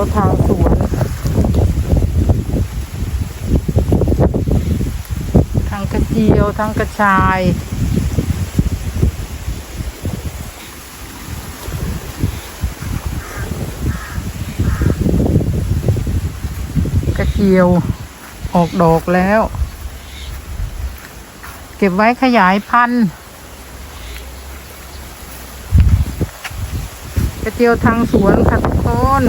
วทางสวนทางกระเจียวทางกระชาย กระเจียวออกดอกแล้ว เก็บไว้ขยายพันธุ์กระเจียวทางสวนค่ะทุกคน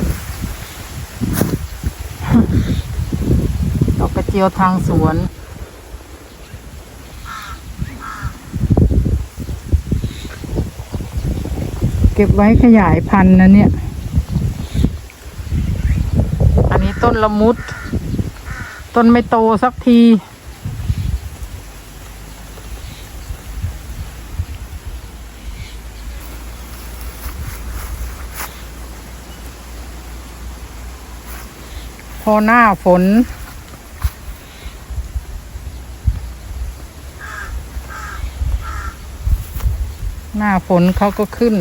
ดอกกระ เจียวทางสวน เก็บไว้ขยายพันธุ์นะเนี่ย อันนี้ต้นละมุด ต้นไม่โตสักทีพอหน้าฝน หน้าฝนเขาก็ขึ้น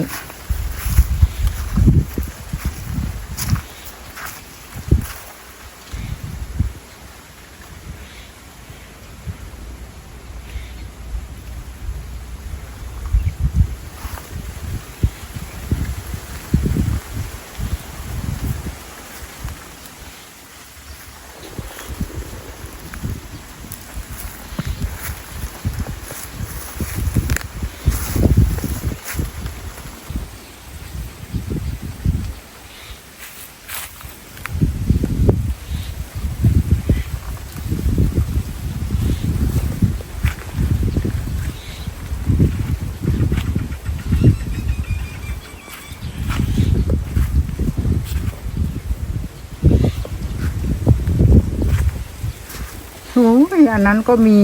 โอ้ยอันนั้นก็มี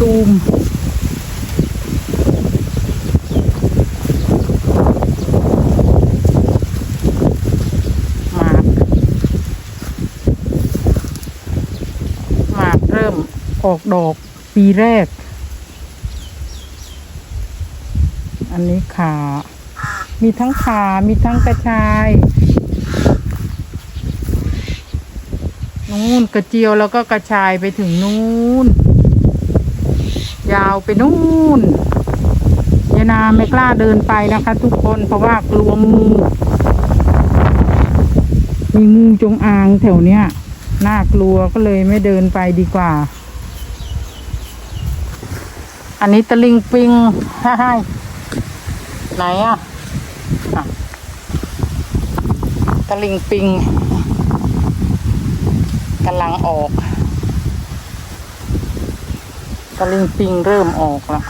ตูมหมากหมากเริ่มออกดอกปีแรก อันนี้ขา มีทั้งขา มีทั้งกระชายนู่นกระเจียวแล้วก็กระชายไปถึงนู่น ยาวไปนู่นยานาไม่กล้าเดินไปนะคะ ทุกคนเพราะว่ากลัวงู มีงูจงอางแถวเนี้ยน่ากลัวก็เลยไม่เดินไปดีกว่า อันนี้ตะลิงปิงฮ่าฮ่ไหนอะอะตะลิงปิงกำลังออก ตะลิงปิงเริ่มออกแล้ว